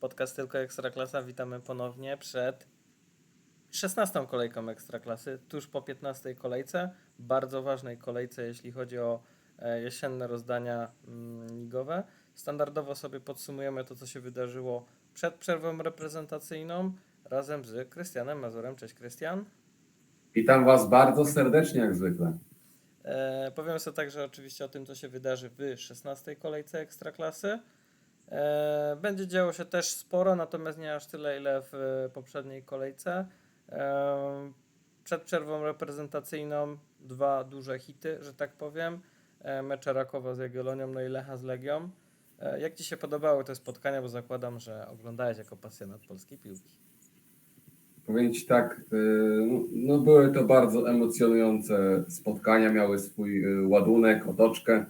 Podcast Tylko Ekstraklasa. Witamy ponownie przed 16 kolejką Ekstraklasy, tuż po 15 kolejce. Bardzo ważnej kolejce, jeśli chodzi o e, jesienne rozdania mm, ligowe. Standardowo sobie podsumujemy to, co się wydarzyło przed przerwą reprezentacyjną razem z Krystianem Mazurem. Cześć Krystian. Witam Was bardzo serdecznie, jak zwykle. E, powiem sobie także oczywiście o tym, co się wydarzy w 16 kolejce Ekstraklasy. E, będzie działo się też sporo, natomiast nie aż tyle, ile w e, poprzedniej kolejce. E, przed przerwą reprezentacyjną dwa duże hity, że tak powiem. Mecze Rakowa z Jagiellonią, no i Lecha z Legią. Jak Ci się podobały te spotkania, bo zakładam, że oglądałeś jako pasjonat polskiej piłki. Powiem Ci tak, y, no były to bardzo emocjonujące spotkania, miały swój ładunek, otoczkę.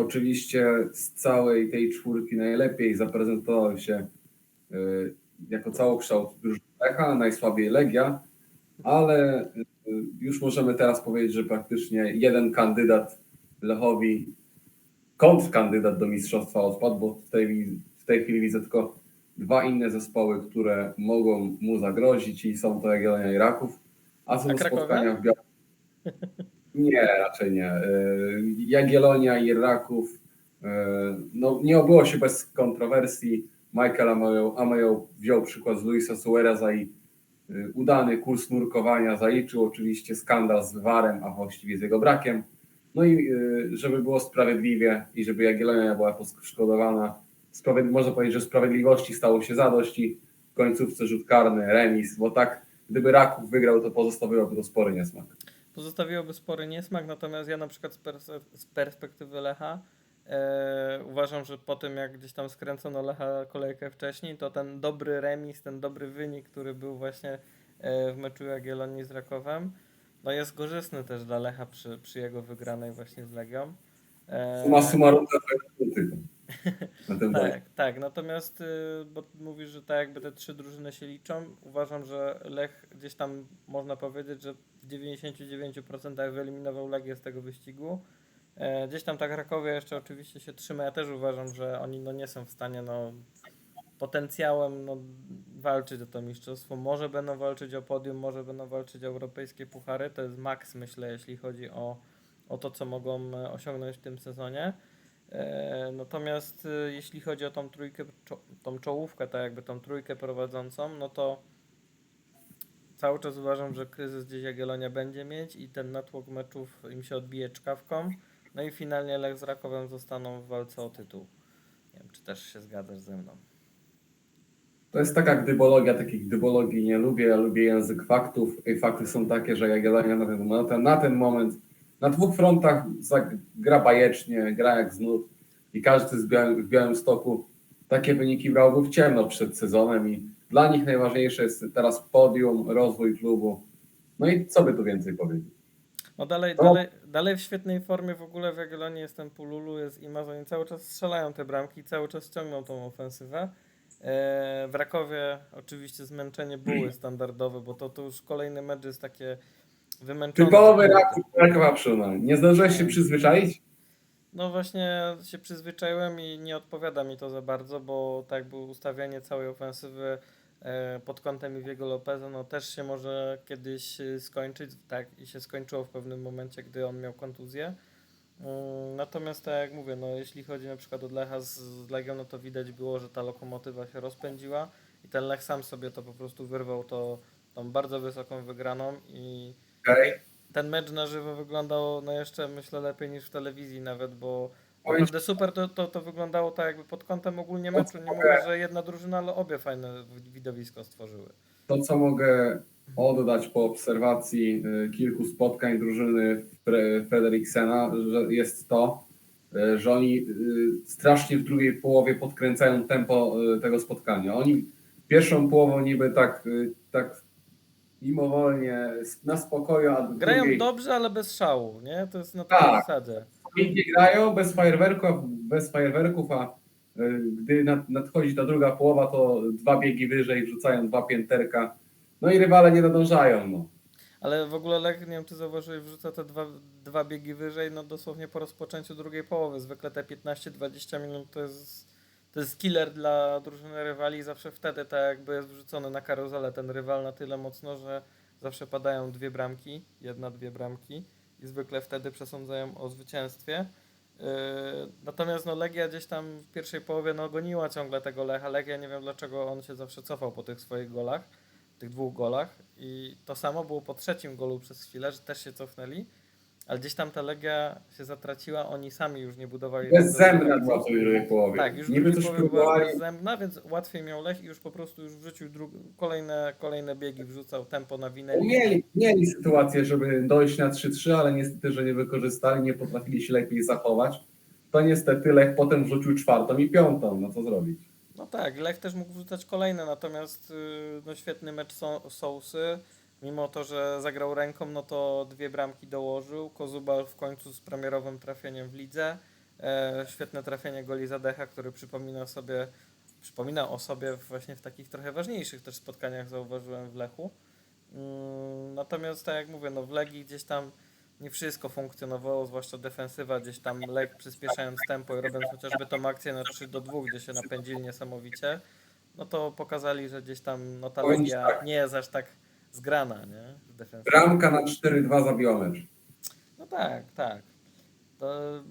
Oczywiście z całej tej czwórki najlepiej zaprezentował się y, jako całokształt Lecha, najsłabiej Legia, ale y, już możemy teraz powiedzieć, że praktycznie jeden kandydat Lechowi, kontrkandydat do mistrzostwa odpadł, bo w tej, w tej chwili widzę tylko dwa inne zespoły, które mogą mu zagrozić i są to Jagiellonia i Raków, a są A spotkania w Biał... Nie, raczej nie. Y, Jagiellonia i Raków y, no, nie obyło się bez kontrowersji. Michael Amayo, wziął przykład z Luisa Suareza i y, udany kurs nurkowania zaliczył oczywiście skandal z Warem, a właściwie z jego brakiem. No i żeby było sprawiedliwie i żeby Jagiellonia była poszkodowana, można powiedzieć, że sprawiedliwości stało się zadość i w końcówce rzut karny, remis, bo tak gdyby Raków wygrał, to pozostawiłoby to spory niesmak. Pozostawiłoby spory niesmak, natomiast ja na przykład z, pers- z perspektywy Lecha e, uważam, że po tym jak gdzieś tam skręcono Lecha kolejkę wcześniej, to ten dobry remis, ten dobry wynik, który był właśnie e, w meczu Jagiellonii z Rakowem, no jest korzystny też dla Lecha przy, przy jego wygranej właśnie z Legią. E, Suma summarum tak. tak, tak. Natomiast, y, bo mówisz, że tak jakby te trzy drużyny się liczą, uważam, że Lech gdzieś tam można powiedzieć, że w 99% wyeliminował Legię z tego wyścigu. E, Gdzieś tam tak Rakowie jeszcze oczywiście się trzyma. Ja też uważam, że oni no nie są w stanie no, potencjałem no, walczyć o to mistrzostwo. Może będą walczyć o podium, może będą walczyć o europejskie puchary. To jest maks, myślę, jeśli chodzi o, o to, co mogą e, osiągnąć w tym sezonie. E, Natomiast e, jeśli chodzi o tą trójkę, tą czołówkę, tak jakby tą trójkę prowadzącą, no to cały czas uważam, że kryzys gdzieś Jagiellonia będzie mieć i ten natłok meczów im się odbije czkawką. No i finalnie Lech z Rakowem zostaną w walce o tytuł. Nie wiem, czy też się zgadzasz ze mną. To jest taka gdybologia, takiej gdybologii nie lubię, ja lubię język faktów i fakty są takie, że Jagiellonia na ten, na ten moment na dwóch frontach gra bajecznie, gra jak znud i każdy z Białym, w Białymstoku takie wyniki brałby w ciemno przed sezonem i dla nich najważniejsze jest teraz podium, rozwój klubu. No i co by tu więcej powiedzieć? No dalej, No. dalej, dalej w świetnej formie w ogóle w Jagiellonii jest ten Pululu, jest Imaz, oni cały czas strzelają te bramki, cały czas ciągną tą ofensywę. E, w Rakowie oczywiście zmęczenie były standardowe, bo to, to już kolejny mecz jest takie wymęczone. Typowy Rakowa Przuna. Nie zdążyłeś się przyzwyczaić? No właśnie się przyzwyczaiłem i nie odpowiada mi to za bardzo, bo tak było ustawianie całej ofensywy e, pod kątem Iwiego Lopeza, no też się może kiedyś e, skończyć, tak i się skończyło w pewnym momencie, gdy on miał kontuzję. Mm, Natomiast tak jak mówię, no jeśli chodzi na przykład o Lecha z, z Legią, no to widać było, że ta lokomotywa się rozpędziła i ten Lech sam sobie to po prostu wyrwał to tą bardzo wysoką wygraną i Okej. ten mecz na żywo wyglądał no jeszcze myślę lepiej niż w telewizji nawet, bo Powiem naprawdę super to, to, to wyglądało tak jakby pod kątem ogólnie meczu. Nie mówię, że jedna drużyna, ale obie fajne widowisko stworzyły. To, co mogę oddać po obserwacji y, kilku spotkań drużyny Fre- Frederiksena, jest to, y, że oni y, strasznie w drugiej połowie podkręcają tempo tego spotkania. Oni pierwszą połową niby tak, tak mimowolnie, na spokoju, a Grają drugiej dobrze, ale bez szału, nie? To jest na tej Tak. zasadzie. pięknie grają, bez fajerwerków, bez fajerwerków a y, gdy nad, nadchodzi ta druga połowa, to dwa biegi wyżej wrzucają dwa pięterka, no i rywale nie nadążają. No. Ale w ogóle Lech, nie wiem czy zauważyłeś, wrzuca te dwa, dwa biegi wyżej, no dosłownie po rozpoczęciu drugiej połowy. Zwykle te 15-20 minut to jest to jest killer dla drużyny rywali zawsze wtedy tak jakby jest wrzucony na karuzelę ten rywal na tyle mocno, że zawsze padają dwie bramki, jedna, dwie bramki i zwykle wtedy przesądzają o zwycięstwie. Yy, Natomiast no, Legia gdzieś tam w pierwszej połowie no, goniła ciągle tego Lecha. Legia nie wiem dlaczego on się zawsze cofał po tych swoich golach, tych dwóch golach i to samo było po trzecim golu przez chwilę, że też się cofnęli, ale gdzieś tam ta Legia się zatraciła, oni sami już nie budowali... Bezzemna była w drugiej połowie. Tak, już Niby coś drugiej połowie była próbowali, bezzębna, więc łatwiej miał Lech i już po prostu już wrzucił dru- kolejne, kolejne biegi, wrzucał tempo na winę. mieli, mieli sytuację, żeby dojść na 3-3, ale niestety, że nie wykorzystali, nie potrafili się lepiej zachować. To niestety Lech potem wrzucił czwartą i piątą. No co zrobić? No tak, Lech też mógł wrzucać kolejne, natomiast yy, no świetny mecz so, Sousy. Mimo to, że zagrał ręką, no to dwie bramki dołożył. Kozubal w końcu z premierowym trafieniem w lidze. E, świetne trafienie goli Zadecha, który przypomina sobie, przypomina o sobie właśnie w takich trochę ważniejszych też spotkaniach zauważyłem w Lechu. Mm, natomiast tak jak mówię, no w Legii gdzieś tam nie wszystko funkcjonowało, zwłaszcza defensywa, gdzieś tam Lech przyspieszając tempo i robiąc chociażby tą akcję na 3 do 2, gdzie się napędzili niesamowicie, no to pokazali, że gdzieś tam no ta Legia tak. nie jest aż tak zgrana, nie? Bramka na 4-2 zabiła mecz. No tak, tak. To,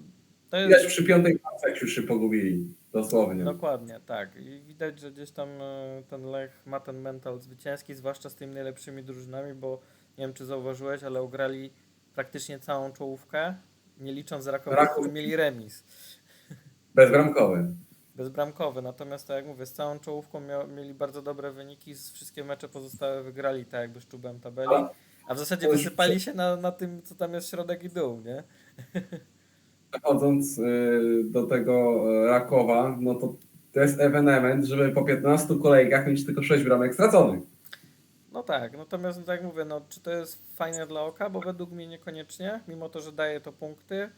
to Widać jest przy piątej bramce, jak już się pogubili. Dosłownie. dokładnie, tak. I widać, że gdzieś tam e, ten Lech ma ten mental zwycięski, zwłaszcza z tymi najlepszymi drużynami, bo nie wiem, czy zauważyłeś, ale ugrali praktycznie całą czołówkę, nie licząc Rakowa, Raków. mieli remis. Bezbramkowy. Bezbramkowy. Natomiast, tak jak mówię, z całą czołówką mieli bardzo dobre wyniki, z wszystkie mecze pozostałe wygrali, tak jakby szczubem tabeli. A w zasadzie wysypali się na, na tym, co tam jest środek i dół, nie? Przechodząc y, do tego y, Rakowa, no to to jest ewenement, żeby po 15 kolejkach mieć tylko 6 bramek straconych. No tak, natomiast no, tak jak mówię, no, czy to jest fajne dla oka, bo według mnie niekoniecznie, mimo to, że daje to punkty,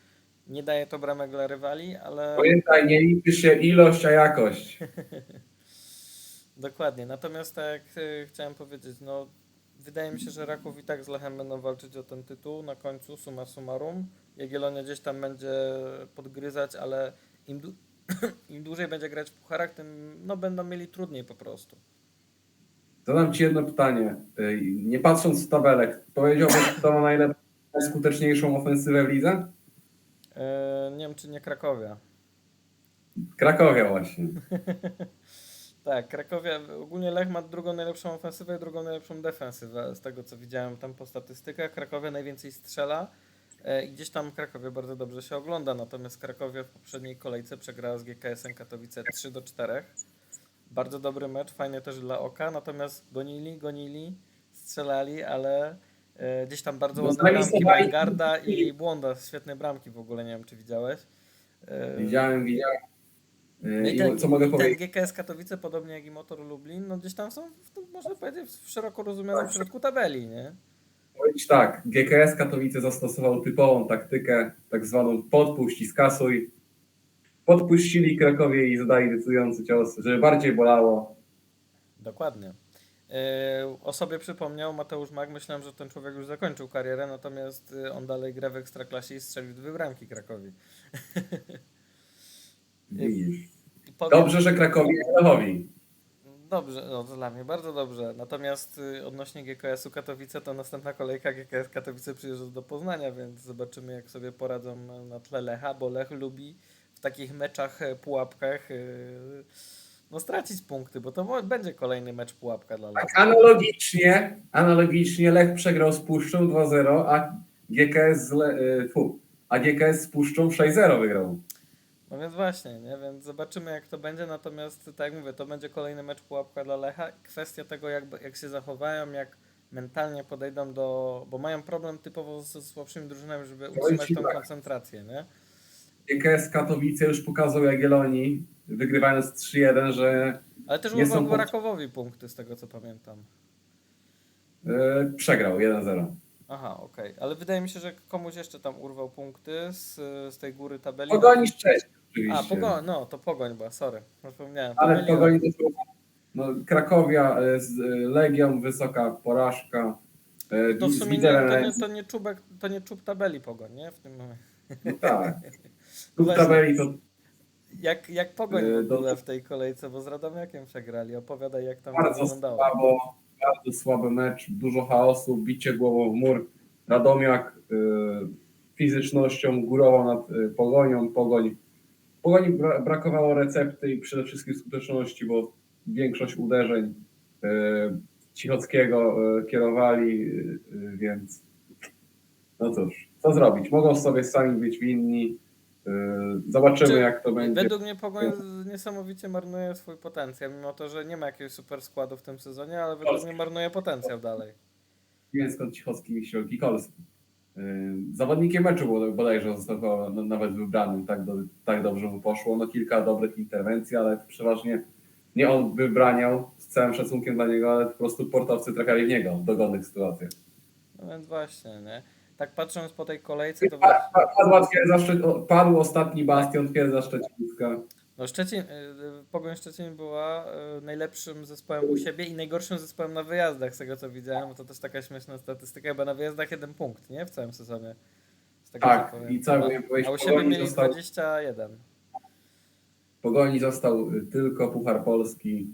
nie daje to bramek dla rywali, ale Pamiętaj, nie liczy się ilość, a jakość. dokładnie. Natomiast tak jak y, chciałem powiedzieć, no wydaje mi się, że Raków i tak z Lechem będą walczyć o ten tytuł na końcu, summa summarum. Jagiellonia gdzieś tam będzie podgryzać, ale im, dłu- im dłużej będzie grać w pucharach, tym no, będą mieli trudniej po prostu. Zadam Ci jedno pytanie. Y, Nie patrząc w tabelek, powiedziałbyś, kto ma najlepszą, najskuteczniejszą ofensywę w lidze? E, nie wiem, czy nie Krakowia. Krakowia właśnie. Tak, Krakowia, ogólnie Lech ma drugą najlepszą ofensywę i drugą najlepszą defensywę, z tego co widziałem tam po statystykach. Krakowia najwięcej strzela e, i gdzieś tam Krakowie bardzo dobrze się ogląda, natomiast Krakowia w poprzedniej kolejce przegrała z GKS-em Katowice 3 do 4. Bardzo dobry mecz, fajny też dla oka, natomiast gonili, gonili, strzelali, ale e, gdzieś tam bardzo No, ładne bramki. Weingarda i Błonda, świetne bramki w ogóle, nie wiem czy widziałeś. E, Widziałem, widziałem. Y, no i I ten, co mogę i ten powiedzieć? GKS Katowice, podobnie jak i Motor Lublin, no gdzieś tam są, w tym, można powiedzieć, w szeroko rozumianym Tak. środku tabeli, nie? Powiedzieć tak, GKS Katowice zastosował typową taktykę, tak zwaną podpuść i skasuj. Podpuścili Krakowie i zadali decydujący cios, żeby bardziej bolało. Dokładnie. Yy, o sobie przypomniał Mateusz Mak, myślałem, że ten człowiek już zakończył karierę, natomiast y, on dalej gra w Ekstraklasie i strzelił dwie bramki Krakowi. Widzisz. Powiem- Dobrze, że Krakowie jest Lechowi. Dobrze, no dla mnie bardzo dobrze. Natomiast y, odnośnie GKS-u Katowice, to następna kolejka GKS Katowice przyjeżdża do Poznania, więc zobaczymy jak sobie poradzą na tle Lecha, bo Lech lubi w takich meczach, e, pułapkach y, no stracić punkty, bo to będzie kolejny mecz pułapka dla Lecha. Tak analogicznie, analogicznie Lech przegrał z Puszczą 2-0, a GKS z, Le, y, fu, a GKS z Puszczą 6-0 wygrał. No więc właśnie, nie? Więc zobaczymy jak to będzie, natomiast tak jak mówię, to będzie kolejny mecz pułapka dla Lecha. Kwestia tego jak, jak się zachowają, jak mentalnie podejdą do... bo mają problem typowo ze słabszymi drużynami, żeby Powiem utrzymać tą tak. koncentrację, nie? GKS Katowice już pokazał Jagiellonii, wygrywając 3-1, że Ale też Nie są Rakowowi punkty z tego co pamiętam. y, przegrał 1-0. Aha, okej. Ale wydaje mi się, że komuś jeszcze tam urwał punkty z, z tej góry tabeli. Pogoni Szczecin oczywiście. A, Pogoń, no to Pogoń była, sorry. Zapomniałem. Ale to są- no, Krakowia y, z y, Legią, wysoka porażka. To w sumie nie, to, nie, to, nie czubek, to nie czub tabeli Pogoń, nie? W tym momencie. No tak. Właśnie. tabeli to Jak, jak Pogoń Yy, w ogóle w tej kolejce, bo z Radomiakiem przegrali. Opowiadaj, jak tam Bardzo wyglądało. słabo, bardzo słaby mecz, dużo chaosu, bicie głową w mur. Radomiak y, fizycznością górował nad y, Pogonią. Pogoń, Pogoni bra brakowało recepty i przede wszystkim skuteczności, bo większość uderzeń y, Cichockiego kierowali, więc no cóż, co zrobić? Mogą sobie sami być winni. Y, zobaczymy, Czy- jak to będzie. Według mnie Pogoń niesamowicie marnuje swój potencjał, mimo to, że nie ma jakiegoś super składu w tym sezonie, ale według mnie marnuje potencjał dalej. wiem skąd Cichocki mi się Kolski. Zawodnikiem meczu bodajże został na- nawet wybranym, tak, do, tak dobrze mu poszło. No kilka dobrych interwencji, ale przeważnie nie on wybraniał z całym szacunkiem dla niego, ale po prostu portowcy trafiali w niego w dogodnych sytuacjach. No więc właśnie, nie? Tak patrząc po tej kolejce, to Pa- pa- Padła twierdza, Szcze- o, padł ostatni bastion twierdza Szczecińska. no Szczecin, y, Pogoń Szczecin była y, najlepszym zespołem u siebie i najgorszym zespołem na wyjazdach, z tego co widziałem, bo to też taka śmieszna statystyka, bo na wyjazdach jeden punkt, nie? W całym sezonie. Z tego, Tak, i cały A- u siebie mieli został, 21. Pogoni został y, tylko Puchar Polski.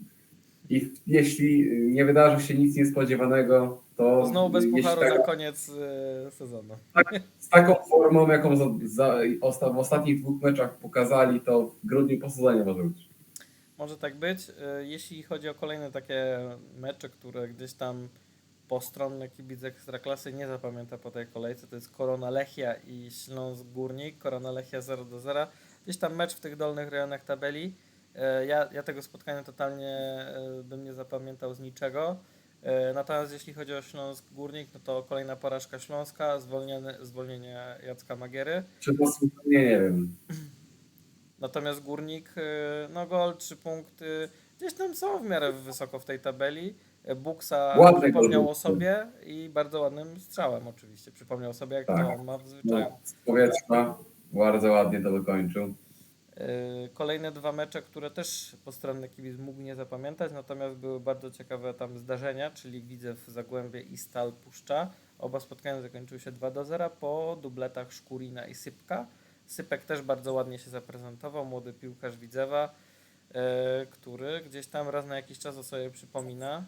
I jeśli nie wydarzy się nic niespodziewanego, to znowu bez pucharu tak- na koniec y, sezonu. z taką formą, jaką za, za, w ostatnich dwóch meczach pokazali, to w grudniu po sezonie może być. Może tak być. Y, Jeśli chodzi o kolejne takie mecze, które gdzieś tam postronny kibic Ekstraklasy nie zapamięta po tej kolejce, to jest Korona Lechia i Śląsk Górnik. Korona Lechia 0 do 0. Gdzieś tam mecz w tych dolnych rejonach tabeli. Y, Ja, ja tego spotkania totalnie bym nie zapamiętał z niczego. Y, Natomiast jeśli chodzi o Śląsk Górnik, no to kolejna porażka Śląska, zwolnienie, zwolnienie Jacka Magiery. To nie, nie wiem. Natomiast Górnik, y, no gol, trzy punkty, gdzieś tam są w miarę wysoko w tej tabeli. Y, Buksa Ładny przypomniał o sobie i bardzo ładnym strzałem oczywiście. Przypomniał sobie, jak Tak. to on ma w zwyczaju. No, powietrza bardzo ładnie to wykończył. Y, Kolejne dwa mecze, które też postronny kibic mógł nie zapamiętać, natomiast były bardzo ciekawe tam zdarzenia, czyli Widzew Zagłębie i Stal Puszcza. Oba spotkania zakończyły się 2 do 0 po dubletach Szkurina i Sypka. Sypek też bardzo ładnie się zaprezentował, młody piłkarz Widzewa, e, który gdzieś tam raz na jakiś czas o sobie przypomina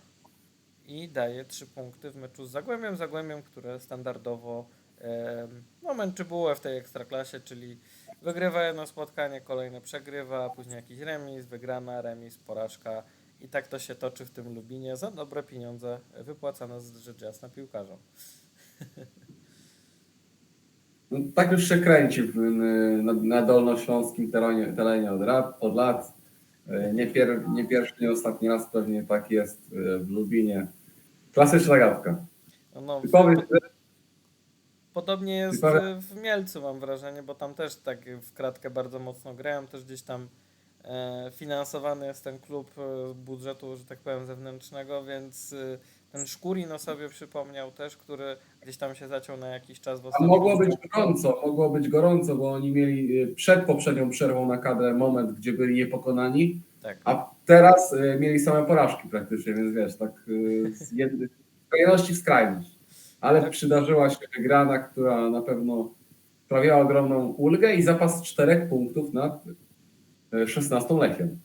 i daje trzy punkty w meczu z Zagłębiem. Zagłębiem, które standardowo no, męczy bułę w tej ekstraklasie, czyli wygrywa jedno spotkanie, kolejne przegrywa, później jakiś remis, wygrana, remis, porażka. I tak to się toczy w tym Lubinie za dobre pieniądze wypłacane z rzecz jasna piłkarzom. No, tak już się kręci w, na, na dolnośląskim terenie, terenie od, lat, od lat. E, Nie, pier, nie pierwszy, nie ostatni raz pewnie tak jest e, w Lubinie. Klasyczna gadka. No, no, Podobnie jest e, w Mielcu mam wrażenie, bo tam też tak w kratkę bardzo mocno grają, też gdzieś tam e, finansowany jest ten klub e, z budżetu, że tak powiem, zewnętrznego, więc e, ten Szkurin o sobie przypomniał też, który gdzieś tam się zaciął na jakiś czas w A mogło być gorąco, mogło być gorąco, bo oni mieli y, przed poprzednią przerwą na kadrę moment, gdzie byli niepokonani, Tak. a teraz y, mieli same porażki praktycznie, więc wiesz, tak y, z jednej skrajności w skrajność. Ale przydarzyła się wygrana, która na pewno sprawiała ogromną ulgę i zapas czterech punktów nad y, 16 Lechem.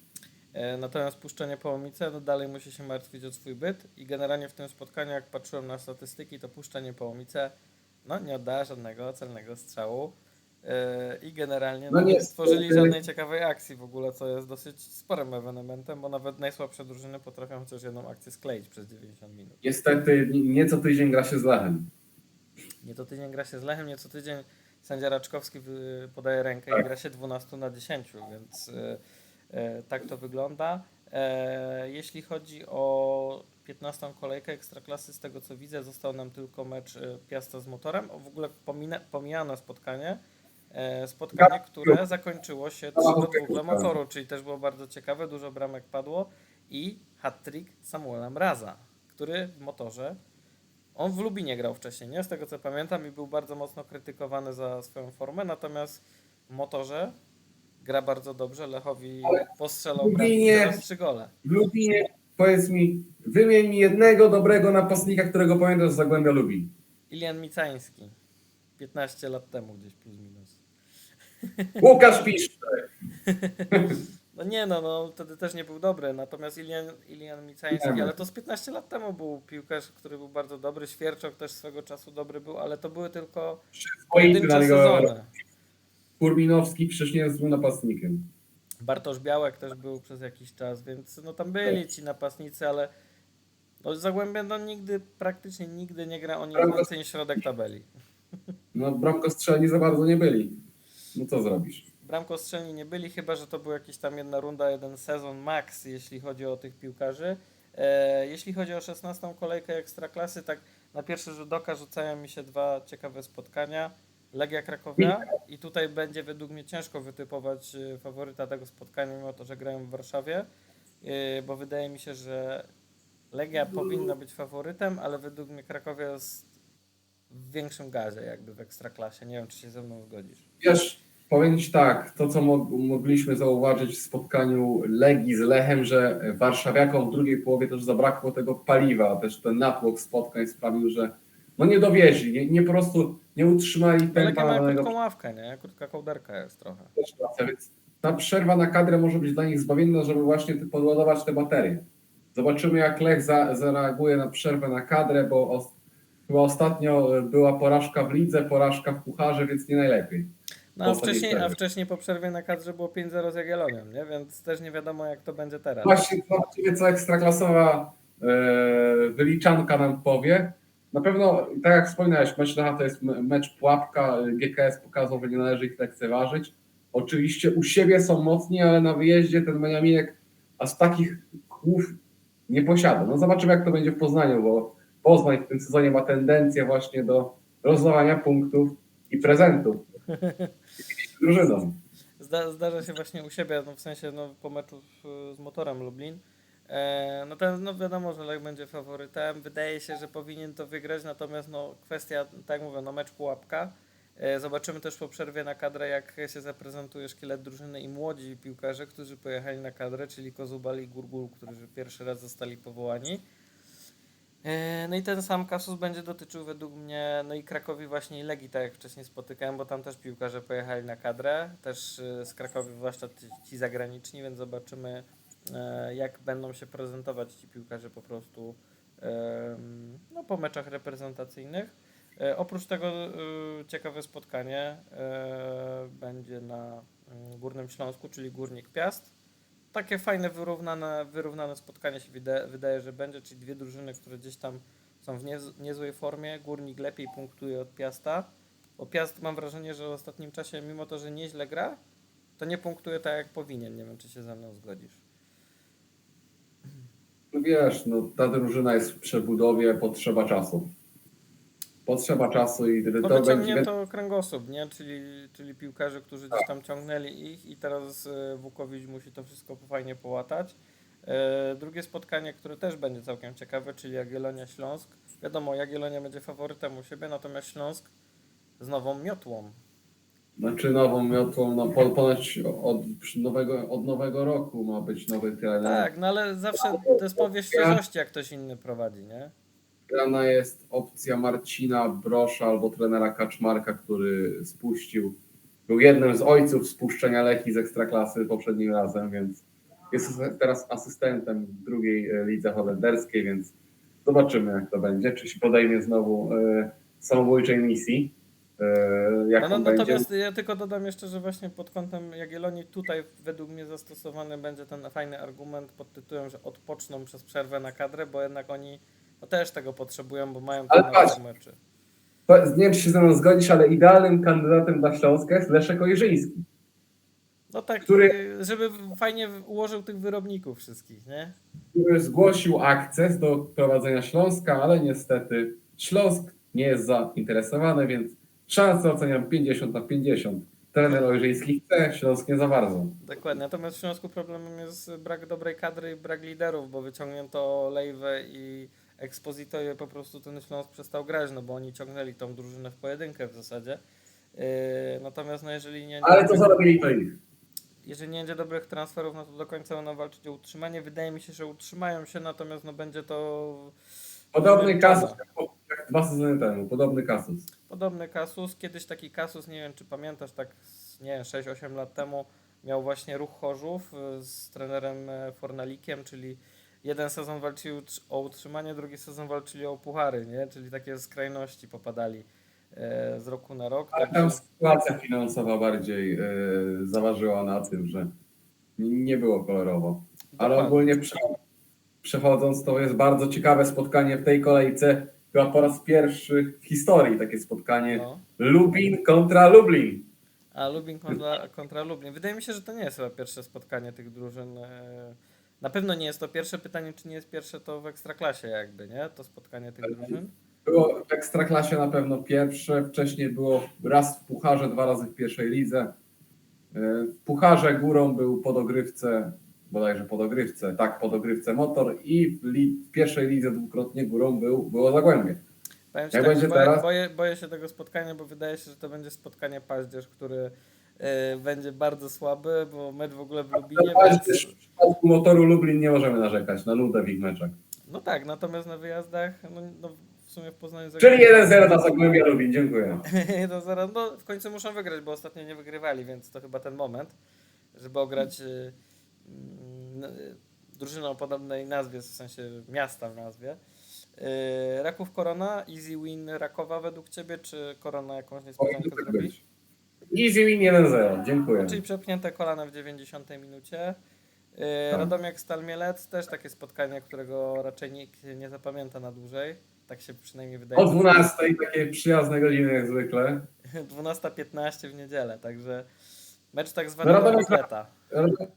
E, Natomiast Puszczenie Połomice no dalej musi się martwić o swój byt i generalnie w tym spotkaniu, jak patrzyłem na statystyki, to Puszczenie Połomice no, nie oddała żadnego celnego strzału e, i generalnie no, No nie stworzyli żadnej ciekawej akcji w ogóle, co jest dosyć sporym ewenementem, bo nawet najsłabsze drużyny potrafią chociaż jedną akcję skleić przez 90 minut. Niestety ni- nie co tydzień gra się z Lechem. Nie co tydzień gra się z Lechem, nie co tydzień sędzia Raczkowski podaje rękę i Tak. gra się 12 na 10, więc e, e, tak to wygląda. E, jeśli chodzi o 15 kolejkę Ekstraklasy, z tego co widzę, został nam tylko mecz e, Piasta z Motorem. W ogóle pomijane spotkanie. E, spotkanie, które zakończyło się 3 do 2 dla Motoru, czyli też było bardzo ciekawe, dużo bramek padło i hat-trick Samuela Mraza, który w Motorze on w Lubinie grał wcześniej, nie? Z tego co pamiętam i był bardzo mocno krytykowany za swoją formę, natomiast w motorze gra bardzo dobrze. Lechowi Ale postrzelał Lubinie- bramki trzy gole. W Lubinie, powiedz mi, wymień mi jednego dobrego napastnika, którego pamiętasz z Zagłębia Lubin. Ilian Micański. 15 lat temu gdzieś plus minus. Łukasz pisze. No nie no, no wtedy też nie był dobry, natomiast Ilian, Ilian Micański, ale to z 15 lat temu był piłkarz, który był bardzo dobry, Świerczok też swego czasu dobry był, ale to były tylko pojedyncze sezony. Kurminowski przecież nie jest złym napastnikiem. Bartosz Białek też był przez jakiś czas, więc no tam byli ci napastnicy, ale no Zagłębie no nigdy, praktycznie nigdy nie gra o nic Prawda. więcej niż środek tabeli. No bramkostrzelni za bardzo nie byli. No co zrobisz? Bramkostrzelni nie byli, chyba że to był jakiś tam jedna runda, jeden sezon max, jeśli chodzi o tych piłkarzy. E, jeśli chodzi o 16 kolejkę Ekstraklasy, tak na pierwszy rzut oka rzucają mi się dwa ciekawe spotkania. Legia Krakowia i tutaj będzie według mnie ciężko wytypować e, faworyta tego spotkania, mimo to, że grają w Warszawie, e, bo wydaje mi się, że Legia powinna być faworytem, ale według mnie Krakowia jest w większym gazie jakby w Ekstraklasie. Nie wiem, czy się ze mną zgodzisz. Wiesz, powiem Ci tak, to co mo- mogliśmy zauważyć w spotkaniu Legii z Lechem, że warszawiakom w drugiej połowie też zabrakło tego paliwa, też ten natłok spotkań sprawił, że no nie dowieźli, nie, nie po prostu nie utrzymali tempa ma danego krótką ławkę, nie? Krótka kołderka jest trochę. więc ta przerwa na kadrę może być dla nich zbawienna, żeby właśnie podładować te baterie. Zobaczymy jak Lech za, zareaguje na przerwę na kadrę, bo chyba ostatnio była porażka w lidze, porażka w pucharze, więc nie najlepiej. No a wcześniej, a wcześniej po przerwie na kadrze było 5-0 z Jagiellonią, nie? Więc też nie wiadomo jak to będzie teraz. Właśnie zobaczymy, co ekstraklasowa e, wyliczanka nam powie. Na pewno, tak jak wspominałeś, mecz Lecha to jest me- mecz pułapka. GKS pokazał, że nie należy ich lekceważyć. Oczywiście u siebie są mocni, ale na wyjeździe ten Beniaminek aż takich kłów nie posiada. No zobaczymy, jak to będzie w Poznaniu, bo Poznań w tym sezonie ma tendencję właśnie do rozdawania punktów i prezentów drużynom. Zda, zdarza się właśnie u siebie, no w sensie no, po meczu z, z motorem Lublin. E, no to no wiadomo, że Lech będzie faworytem. Wydaje się, że powinien to wygrać, natomiast no kwestia, tak mówię, no mecz pułapka. E, zobaczymy też po przerwie na kadrę, jak się zaprezentuje szkielet drużyny i młodzi piłkarze, którzy pojechali na kadrę, czyli Kozubal i Gurgul, którzy pierwszy raz zostali powołani. E, No i ten sam kasus będzie dotyczył według mnie, no i Krakowi właśnie i Legii, tak jak wcześniej spotykałem, bo tam też piłkarze pojechali na kadrę, też e, z Krakowi zwłaszcza ci, zagraniczni, więc zobaczymy e, jak będą się prezentować ci piłkarze po prostu no, po meczach reprezentacyjnych. Oprócz tego ciekawe spotkanie będzie na Górnym Śląsku, czyli Górnik Piast takie fajne, wyrównane, wyrównane spotkanie się wydaje, wydaje, że będzie, czyli dwie drużyny, które gdzieś tam są w niez, niezłej formie. Górnik lepiej punktuje od Piasta, bo Piast mam wrażenie, że w ostatnim czasie, mimo to, że nieźle gra, to nie punktuje tak jak powinien. Nie wiem, czy się ze mną zgodzisz. No wiesz, no, ta drużyna jest w przebudowie, potrzeba czasu. Potrzeba czasu i to No będzie. wyciągnie to kręgosłup, nie? Czyli, czyli piłkarze, którzy gdzieś tam ciągnęli ich i teraz e, Wukowicz musi to wszystko fajnie połatać. E, Drugie spotkanie, które też będzie całkiem ciekawe, czyli Jagiellonia Śląsk. Wiadomo, Jagiellonia będzie faworytem u siebie, natomiast Śląsk z nową miotłą. Znaczy nową miotłą, no, po- ponoć od nowego, od nowego roku ma być nowy trener. Tak, no ale zawsze to jest powieść świeżości, jak ktoś inny prowadzi, nie? Grana jest opcja Marcina Brosza albo trenera Kaczmarka, który spuścił, był jednym z ojców spuszczenia Leki z Ekstraklasy poprzednim razem, więc jest teraz asystentem w drugiej e, lidze holenderskiej, więc zobaczymy jak to będzie, czy się podejmie znowu e, samobójczej misji, e, jak No, no, to będzie. natomiast ja tylko dodam jeszcze, że właśnie pod kątem Jagiellonii tutaj według mnie zastosowany będzie ten fajny argument pod tytułem, że odpoczną przez przerwę na kadrę, bo jednak oni no, też tego potrzebują, bo mają Ale patrz. na meczy. To- Nie wiem, czy się ze mną zgodzisz, ale idealnym kandydatem dla Śląska jest Leszek Ojrzyński. No tak, Który- żeby żeby ułożył tych wyrobników wszystkich, nie? który zgłosił akces do prowadzenia Śląska, ale niestety Śląsk nie jest zainteresowany, więc szanse oceniam 50 na 50. Trener Ojrzyński chce, Śląsk nie za bardzo. Dokładnie. Natomiast w Śląsku problemem jest brak dobrej kadry i brak liderów, bo wyciągnięto Lejwę i Exposito i po prostu ten Śląsk przestał grać, no bo oni ciągnęli tą drużynę w pojedynkę w zasadzie. Yy, natomiast no jeżeli nie, Ale to zarobili to ich. jeżeli nie będzie dobrych transferów, no to do końca będą walczyć o utrzymanie. Wydaje mi się, że utrzymają się, natomiast no będzie to Podobny kasus jak dwa sezony temu, podobny kasus. Podobny kasus, kiedyś taki kasus, nie wiem czy pamiętasz, tak nie wiem, 6-8 lat temu miał właśnie ruch Chorzów y, z trenerem e, Fornalikiem, czyli jeden sezon walczyli o utrzymanie, drugi sezon walczyli o puchary, nie? Czyli takie skrajności popadali e, z roku na rok. Ale tam sytuacja finansowa bardziej e, zaważyła na tym, że nie było kolorowo. Ale ogólnie prze, przechodząc, to jest bardzo ciekawe spotkanie w tej kolejce. Chyba po raz pierwszy w historii takie spotkanie No. Lubin kontra Lublin. A Lublin kontra, kontra Lublin. Wydaje mi się, że to nie jest chyba pierwsze spotkanie tych drużyn. e, Na pewno nie jest to pierwsze pytanie, czy nie jest pierwsze to w ekstraklasie jakby, nie? To spotkanie tych drużyn. Było w Ekstraklasie na pewno pierwsze, wcześniej było raz w Pucharze, dwa razy w pierwszej lidze. E, W Pucharze górą był podogrywce, bodajże podogrywce, tak, podogrywce Motor i w, li, w pierwszej lidze dwukrotnie górą był, było Zagłębie. Powiem Jak tak, będzie boję, teraz? boję, boję się tego spotkania, bo wydaje się, że to będzie spotkanie paździerz, który będzie bardzo słaby, bo mecz w ogóle w Lublinie. Więc, w przypadku Motoru Lublin nie możemy narzekać na nudę w ich meczach. no tak, natomiast na wyjazdach, no, no w sumie w Poznaniu Czyli 1-0 dla Zagłębia Lublin, dziękuję. to zaraz, no w końcu muszą wygrać, bo ostatnio nie wygrywali, więc to chyba ten moment, żeby ograć y, mm, drużyną o podobnej nazwie, w sensie miasta w nazwie. Y, Raków Korona, easy win Rakowa według Ciebie, czy Korona jakąś niespodziankę tak zrobi? Easy win 1-0, dziękuję. Czyli przepchnięte kolana w 90 minucie. Y, Tak. Radomiak Stal Mielec, też takie spotkanie, którego raczej nikt nie zapamięta na dłużej. Tak się przynajmniej wydaje. O 12 takie przyjazne godziny jak zwykle. 12.15 w niedzielę, także mecz tak zwany No, Radomiak-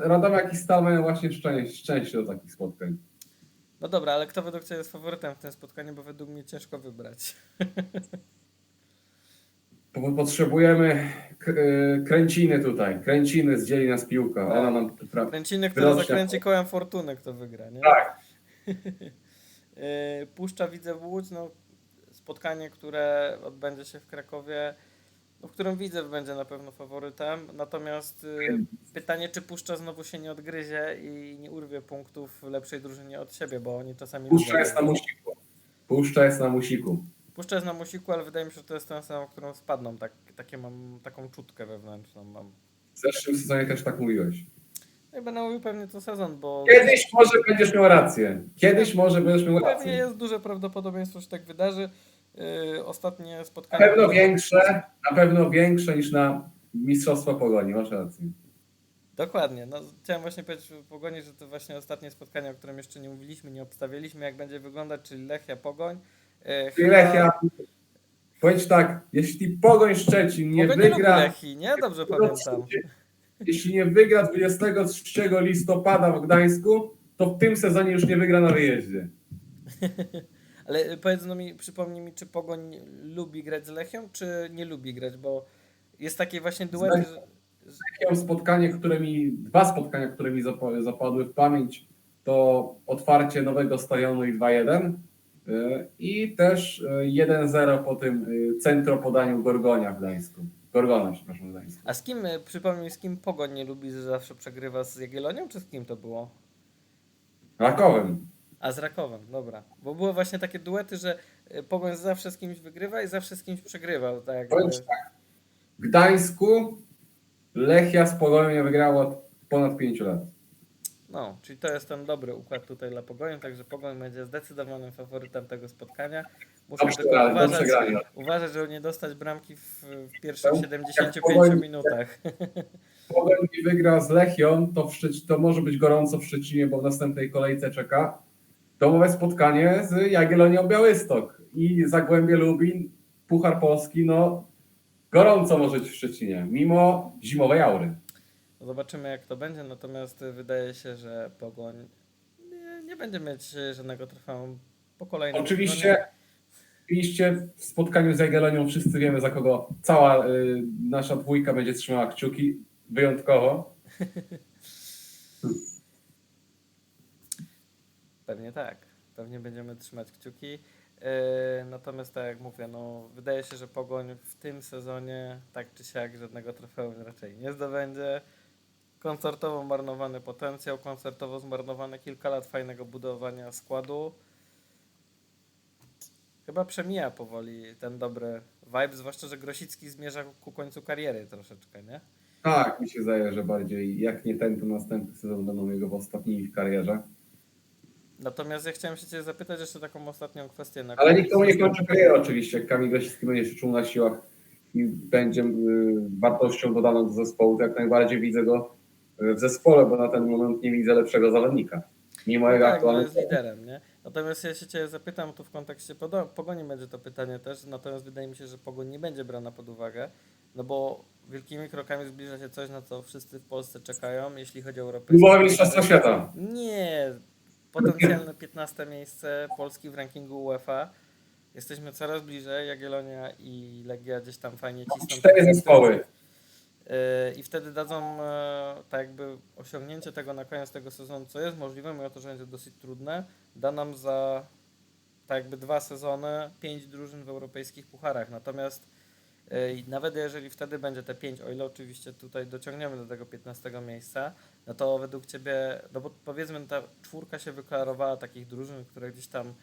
Radomiak i Stal mają właśnie szczęście, szczęście do takich spotkań. No dobra, ale kto według Ciebie jest faworytem w tym spotkaniu, bo według mnie ciężko wybrać. Po- Potrzebujemy y, kręciny tutaj. Kręciny zdzieli nas piłka. Tak. Ona nam pra- Kręciny, które Wyrocznia. zakręci kołem fortuny, kto wygra, nie? Tak. Yy, Puszcza widzę w Łódź, no spotkanie, które odbędzie się w Krakowie, no, w którym Widzew będzie na pewno faworytem, natomiast yy, pytanie, czy Puszcza znowu się nie odgryzie i nie urwie punktów lepszej drużynie od siebie, bo oni czasami... Puszcza jest na musiku. Puszcza jest na musiku. Puszcza jest na musiku, ale wydaje mi się, że to jest ten sam, którą spadną, tak, takie mam, taką czutkę wewnętrzną mam. W zeszłym sezonie też tak mówiłeś. No i będę mówił pewnie co sezon, bo... Kiedyś może będziesz miał rację. Kiedyś może będziesz miał Pewnie rację. jest duże prawdopodobieństwo, że tak wydarzy. Yy, ostatnie Na spotkanie. pewno większe, na pewno większe niż na Mistrzostwa Pogoni. Masz rację. Dokładnie. No, chciałem właśnie powiedzieć w Pogoni, że to właśnie ostatnie spotkanie, o którym jeszcze nie mówiliśmy, nie obstawialiśmy, jak będzie wyglądać, czyli Lechia Pogoń. Czyli Lechia, powiedz tak, jeśli Pogoń Szczecin nie Pogoń nie lubi wygra, Lechii, nie? Dobrze pamiętam. jeśli nie wygra 23 listopada w Gdańsku, to w tym sezonie już nie wygra na wyjeździe. Ale powiedz no mi, przypomnij mi, czy Pogoń lubi grać z Lechią, czy nie lubi grać, bo jest takie właśnie duety, że... Miałem spotkanie, które mi, dwa spotkania, które mi zapa- zapadły w pamięć, to otwarcie nowego stadionu i 2-1 y, i też y, 1-0 po tym y, centropodaniu Gorgonia w Gdańsku. Gorgona, przepraszam, w Gdańsku. A z kim, przypomnij z kim Pogoń nie lubi, że zawsze przegrywa z Jagiellonią, czy z kim to było? Rakowem. A z Rakowem, dobra. Bo były właśnie takie duety, że Pogoń zawsze z kimś wygrywa i zawsze z kimś przegrywał. Tak jakby. Tak, w Gdańsku Lechia z Pogonią nie wygrała od ponad 5 lat. No, czyli to jest ten dobry układ tutaj dla Pogoni, także Pogoń będzie zdecydowanym faworytem tego spotkania. Muszę Dobrze tylko uważać, grali. uważać, żeby nie dostać bramki w, w pierwszych Jak 75 Pogoń- minutach. Pogoń i wygra z Lechią, to, w Szczeci- to może być gorąco w Szczecinie, bo w następnej kolejce czeka domowe spotkanie z Jagiellonią Białystok i Zagłębie Lubin, Puchar Polski, no gorąco może być w Szczecinie, mimo zimowej aury. Zobaczymy jak to będzie, natomiast y, wydaje się, że Pogoń nie, nie będzie mieć y, żadnego trofeum po kolejnym Oczywiście, oczywiście w spotkaniu z Jagiellonią wszyscy wiemy, za kogo cała y, nasza dwójka będzie trzymała kciuki, wyjątkowo. Pewnie tak. Pewnie będziemy trzymać kciuki. Yy, natomiast tak jak mówię, no, wydaje się, że Pogoń w tym sezonie tak czy siak żadnego trofeum raczej nie zdobędzie. Koncertowo marnowany potencjał, koncertowo zmarnowane kilka lat fajnego budowania składu. Chyba przemija powoli ten dobry vibe, zwłaszcza, że Grosicki zmierza ku końcu kariery troszeczkę, nie? Tak, mi się zdaje, że bardziej jak nie ten, to następny sezon będą jego w w karierze. Natomiast ja chciałem się cię zapytać jeszcze taką ostatnią kwestię. Na Ale nikomu nie kończy kariery oczywiście. Kamil Grosicki będzie się czuł na siłach i będzie y, wartością dodaną do zespołu, jak najbardziej widzę go w zespole, bo na ten moment nie widzę lepszego zawodnika. Mimo No jego tak, no aktualnej jest liderem, nie? Natomiast ja się cię zapytam tu w kontekście Pogoni będzie to pytanie też, natomiast wydaje mi się, że Pogoń nie będzie brana pod uwagę, no bo wielkimi krokami zbliża się coś, na co wszyscy w Polsce czekają, jeśli chodzi o europejskie. Klubowe Mistrzostwa Świata. Nie, potencjalne 15 miejsce Polski w rankingu UEFA. Jesteśmy coraz bliżej, Jagiellonia i Legia gdzieś tam fajnie cisną. Cztery zespoły. I wtedy dadzą e, tak jakby osiągnięcie tego na koniec tego sezonu, co jest możliwe, mimo to, że będzie dosyć trudne, da nam za tak jakby dwa sezony pięć drużyn w europejskich pucharach. Natomiast i nawet jeżeli wtedy będzie te pięć, o ile oczywiście tutaj dociągniemy do tego 15 miejsca, no to według Ciebie, no bo powiedzmy ta czwórka się wyklarowała takich drużyn, które gdzieś tam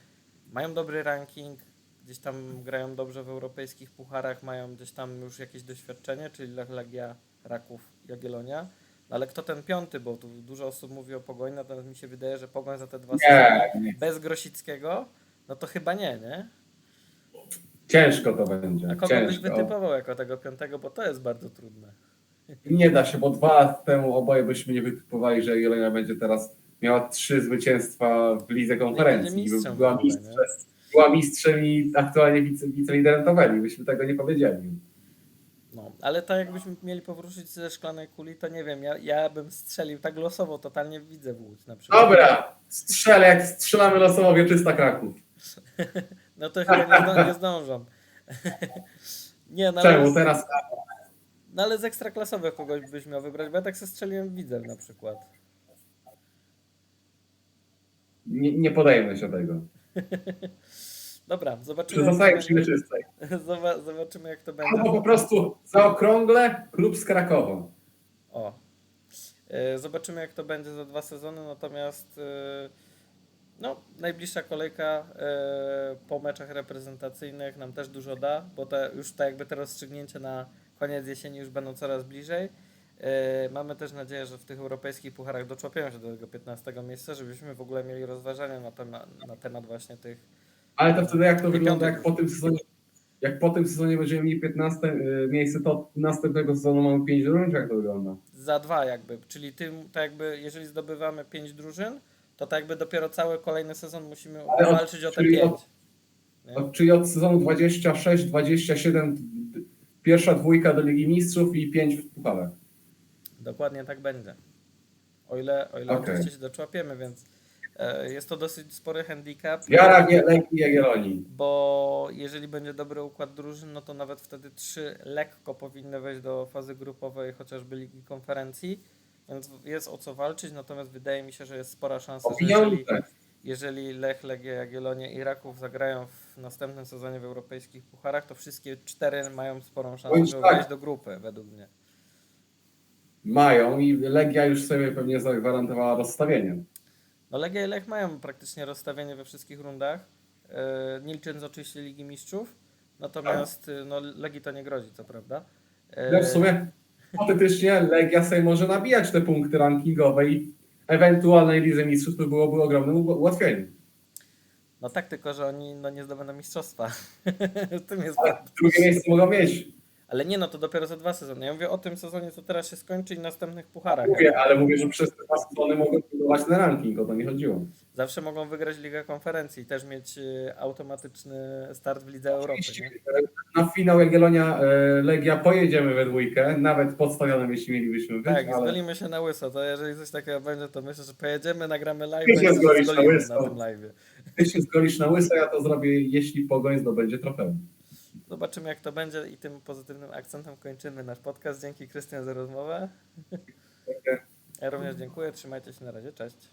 mają dobry ranking, gdzieś tam grają dobrze w europejskich pucharach, mają gdzieś tam już jakieś doświadczenie, czyli Legia, Raków, Jagiellonia. No ale kto ten piąty, bo tu dużo osób mówi o Pogoni, natomiast mi się wydaje, że Pogoń za te dwa sezony bez Grosickiego, no to chyba nie, nie? Ciężko to będzie. A kogo byś Ciężko. wytypował jako tego piątego, bo to jest bardzo trudne. Nie da się, bo dwa lata temu oboje byśmy nie wytypowali, że Jagiellonia będzie teraz miała trzy zwycięstwa w lidze konferencji. była, mistrzem, była mistrzem i aktualnie wice, wiceliderem tabeli. Byśmy tego nie powiedzieli. No, ale tak jakbyśmy mieli powrócić ze szklanej kuli, to nie wiem, ja, ja bym strzelił tak losowo, totalnie widzę w Łódź na przykład. Dobra, strzelę, jak strzelamy losowo wieczysta Kraków. No to chyba nie, zdą, nie zdążą. nie, no Czemu ale, teraz? no ale z ekstraklasowych kogoś byś miał wybrać, bo ja tak se strzeliłem widzę na przykład. Nie, nie podejmę się tego. Dobra, Czy zobaczymy. zostaje przy Zobaczymy jak to będzie. Albo po prostu zaokrągle klub z Krakowa. O. E, Zobaczymy jak to będzie za dwa sezony, natomiast e, no, najbliższa kolejka e, po meczach reprezentacyjnych nam też dużo da, bo te, już tak jakby te rozstrzygnięcia na koniec jesieni już będą coraz bliżej. E, Mamy też nadzieję, że w tych europejskich pucharach doczłapią się do tego 15 miejsca, żebyśmy w ogóle mieli rozważania na temat, na temat właśnie tych Ale to wtedy jak to wygląda, jak po tym sezonie, jak po tym sezonie będziemy mieli 15 y, miejsce, to następnego sezonu mamy 5 drużyn, jak to wygląda? za dwa jakby, czyli tym, tak jakby jeżeli zdobywamy pięć drużyn, to tak jakby dopiero cały kolejny sezon musimy Ale od- walczyć o te czyli pięć. od- Nie? Od, czyli od sezonu 26, 27 d- pierwsza dwójka do Ligi Mistrzów i 5 w pucharach. Dokładnie tak będzie. O ile, o ile Okej. oczywiście się doczłapiemy, więc e, jest to dosyć spory handicap. Wiara, nie, Legii, Jagiellonii. Bo jeżeli będzie dobry układ drużyn, no to nawet wtedy trzy lekko powinny wejść do fazy grupowej chociażby Ligi Konferencji, więc jest o co walczyć, natomiast wydaje mi się, że jest spora szansa, że jeżeli, jeżeli Lech, Legia, Jagiellonia i Raków zagrają w następnym sezonie w europejskich pucharach, to wszystkie cztery mają sporą szansę, żeby tak. wejść do grupy, według mnie. Mają i Legia już sobie pewnie zagwarantowała rozstawienie. No Legia i Lech mają praktycznie rozstawienie we wszystkich rundach, e, nie licząc oczywiście Ligi Mistrzów, natomiast e, no, Legii to nie grozi, co prawda. E, No w sumie hipotetycznie Legia sobie może nabijać te punkty rankingowe i ewentualnej Lidze Mistrzów to byłoby ogromne u- ułatwienie. No tak, tylko że oni no, nie zdobędą mistrzostwa. W tym jest... Ale drugie miejsce mogą mieć. Ale nie, no to dopiero za dwa sezony. Ja mówię o tym sezonie, co teraz się skończy i następnych pucharach. Mówię, ale mówię, że przez te dwa sezony mogą budować ten ranking, o to mi chodziło. Zawsze mogą wygrać Ligę Konferencji i też mieć e, automatyczny start w Lidze Europy. Oczywiście Nie? na finał Jagiellonia e, Legia pojedziemy we dwójkę, nawet pod stadionem, jeśli mielibyśmy być, Tak, ale zgolimy się na łyso, to jeżeli coś takiego będzie, to myślę, że pojedziemy, nagramy live Ty się zgolisz na łyso. na tym live. ty się zgolisz na łyso, ja to zrobię, jeśli Pogoń zdobędzie trofeum. Zobaczymy jak to będzie i tym pozytywnym akcentem kończymy nasz podcast. Dzięki Krystian za rozmowę. Ja również dziękuję, trzymajcie się na razie, cześć.